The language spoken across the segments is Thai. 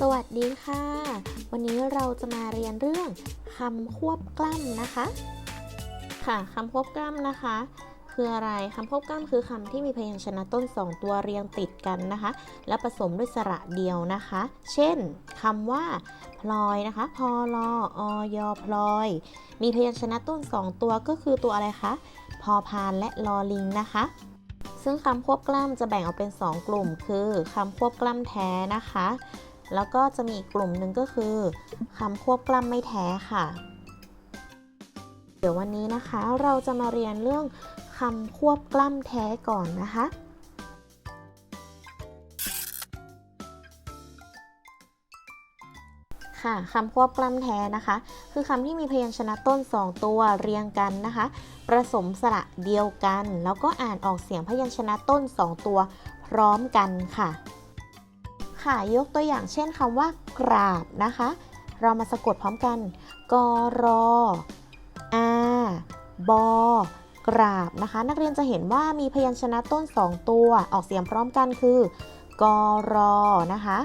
สวัสดีค่ะ วันนี้เราจะมาเรียนเรื่องคำควบกล้ำนะคะ ค่ะคำควบกล้ำนะคะ คืออะไรคำควบกล้ำคือคำที่มีพยัญชนะต้น2ตัวเรียงติดกันนะคะ และผสมด้วยสระเดียวนะคะ เช่นคำว่าพลอยนะคะพอลออยพลอย มีพยัญชนะต้น2ตัวก็คือตัวอะไรคะพอพานและลอลิงนะคะซึ่งคำควบกล้ำจะแบ่งออกเป็น 2 กลุ่ม คือคำควบกล้ำแท้นะคะ แล้วก็จะมีอีกกลุ่มหนึ่งก็คือคำควบกล้ำไม่แท้ค่ะ เดี๋ยววันนี้นะคะเราจะมาเรียนเรื่องคำควบกล้ำแท้ก่อนนะคะค่ะคำควบกล้ำแท้นะคะ คือคำที่มีพยัญชนะต้น 2 ตัวเรียงกันนะคะ ประสมสระเดียวกัน แล้วก็อ่านออกเสียงพยัญชนะต้น 2 ตัวพร้อมกันค่ะ ค่ะ ยกตัวอย่างเช่นคำว่ากราบนะคะ เรามาสะกดพร้อมกัน กรออาบกราบนะคะ นักเรียนจะเห็นว่ามีพยัญชนะต้น 2 ตัว ออกเสียงพร้อมกันคือกรอนะคะ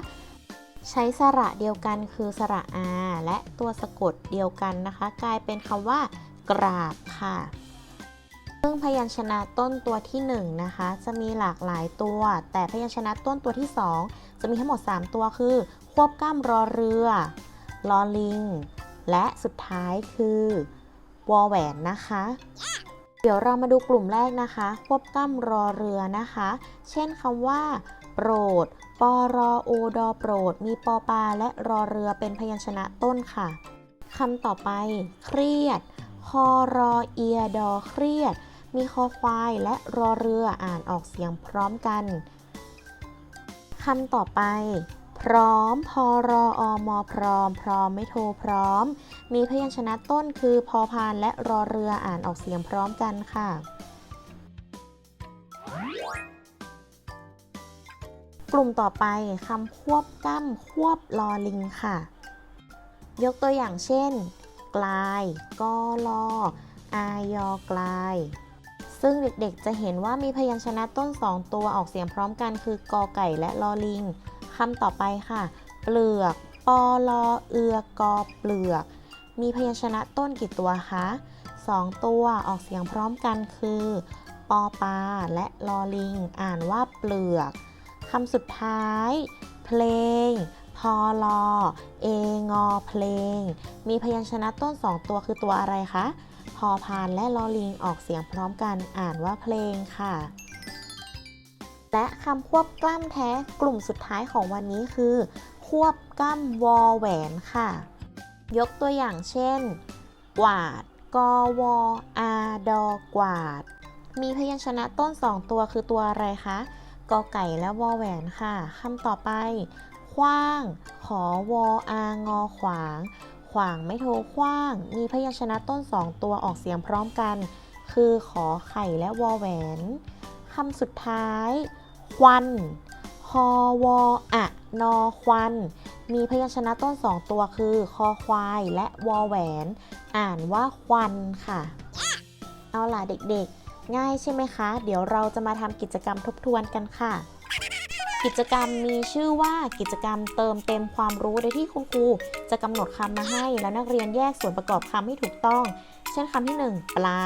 ใช้สระเดียวกันคือสระอาและตัวสะกดเดียวกันนะคะ กลายเป็นคำว่ากราบค่ะ ซึ่งพยัญชนะต้นตัวที่1นงนะคะจะมีหลากหลายตัว แต่พยัญชนะต้นตัวที่ 2 จะมีทั้งหมด 3 ตัวคือ ควบกล้ำรอเรือลอลิง และสุดท้ายคือวอแหวนนะคะเดี๋ยวเรามาดูกลุ่มแรกนะคะ ควบกล้ำรอเรือนะคะ เช่นคำว่า โปรดปอรอโอดอโปรด มีปอปลาและรอเรือเป็นพยัญชนะต้นค่ะคำต่อไป เครียด คอรอเอียดอเครียด มีคอควายและรอเรืออ่านออกเสียงพร้อมกันคำต่อไป พร้อม พอรออมอพร้อม พร้อมไม่โทรพร้อม มีพยัญชนะต้นคือพอพานและรอเรืออ่านออกเสียงพร้อมกันค่ะกลุ่มต่อไปคำควบกล้ำควบลอลิงค่ะ ยกตัวอย่างเช่น กลายกอลออายอกลาย ซึ่งเด็กๆจะเห็นว่ามีพยัญชนะต้น2ตัวออกเสียงพร้อมกันคือกอไก่และลอลิงคำต่อไปค่ะ เปลือกปอลอเอือกอเปลือก มีพยัญชนะต้นกี่ตัวคะ2ตัวออกเสียงพร้อมกันคือปอปลาและลอลิง อ่านว่าเปลือกคำสุดท้าย เพลง พอลอเองอเพลง มีพยัญชนะต้น2ตัวคือตัวอะไรคะ พอพานและลอลิงออกเสียงพร้อมกันอ่านว่าเพลงค่ะ และคำควบกล้ำแท้กลุ่มสุดท้ายของวันนี้คือ ควบกล้ำวอแหวนค่ะ ยกตัวอย่างเช่น กวาดกอวออาดอกวาด มีพยัญชนะต้น2ตัวคือตัวอะไรคะกอไก่และวอแหวนค่ะคำต่อไป ขว้าง ขอวออางอขวาง ขวางไม่โทรขว้าง มีพยัญชนะต้น2ตัวออกเสียงพร้อมกัน คือขอไข่และวอแหวนคำสุดท้าย ควันคอวออะนอควัน มีพยัญชนะต้น2ตัวคือ คอควายและวอแหวน อ่านว่าควันค่ะ เอาล่ะเด็กๆ ง่ายใช่ไหมคะ เดี๋ยวเราจะมาทำกิจกรรมทบทวนกันค่ะ กิจกรรมมีชื่อว่ากิจกรรมเติมเต็มความรู้โดยที่คุณครูจะกำหนดคำมาให้ แล้วนักเรียนแยกส่วนประกอบคำให้ถูกต้อง เช่นคำที่ 1 ปลา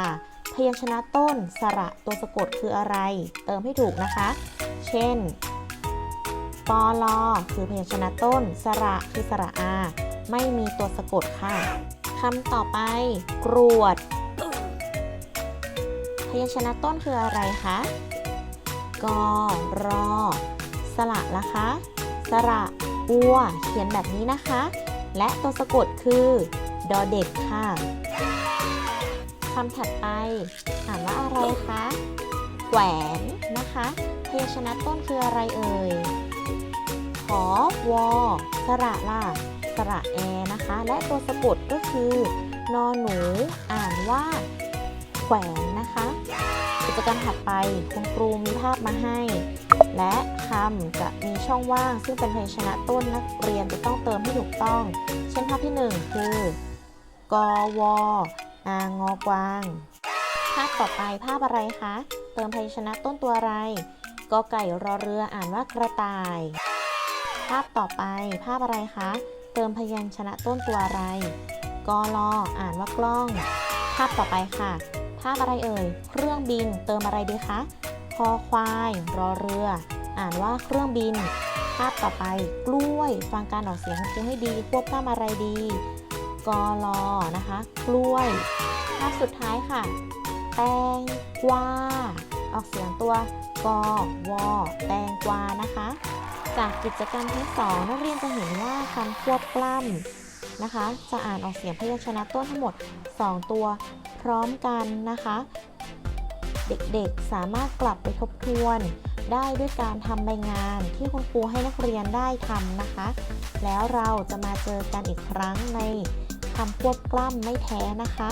พยัญชนะต้น สระตัวสะกดคืออะไร เติมให้ถูกนะคะ เช่นปอลอคือพยัญชนะต้น สระคือสระอา ไม่มีตัวสะกดค่ะคำต่อไป กรวด พยัญชนะต้นคืออะไรคะกอรอ สระละคะ สระอัว เขียนแบบนี้นะคะ และตัวสะกดคือดอเด็กค่ะคำถัดไปอ่านว่าอะไรคะแหวนนะคะพยัญชนะต้นคืออะไรเอ่ยขอวอสระล่ะสระแอนะคะ และตัวสะกดก็คือนอหนู อ่านว่า แขวนนะคะ กิจกรรมถัดไปคุณครูมีภาพมาให้ และคำจะมีช่องว่าง ซึ่งเป็นพยัญชนะต้นนักเรียนจะต้องเติมให้ถูกต้อง เช่นภาพที่ 1 คือกอวออางอกวาง ภาพต่อไปภาพอะไรคะ เติมพยัญชนะต้นตัวอะไรกอไก่รอเรืออ่านว่ากระต่ายขอาพต่อไปภาพอะไรคะ เติมพยัญชนะต้นตัวอะไรกอลออ่านว่ากล้อง ภาพต่อไปค่ะ ภาพอะไรเอ่ย เครื่องบิน เติมอะไรดีคะ คอควาย รอเรือ อ่านว่าเครื่องบิน ภาพต่อไป กล้วย ฟังการออกเสียงครูให้ดี ควบกล้ามอะไรดี กอลอนะคะ กล้วย ภาพสุดท้ายค่ะ แตงกวา ออกเสียงตัว กอวอ แตงกวานะคะ จากกิจกรรมทั้งสองนักเรียนจะเห็นว่าคำควบกล้ำนะคะ จะอ่านออกเสียงพยัญชนะต้นทั้งหมด 2 ตัว พร้อมกันนะคะ เด็กๆสามารถกลับไปทบทวน ได้ด้วยการทำใบงานที่คุณครูให้นักเรียนได้ทำนะคะ แล้วเราจะมาเจอกันอีกครั้งในคำควบกล้ำไม่แท้นะคะ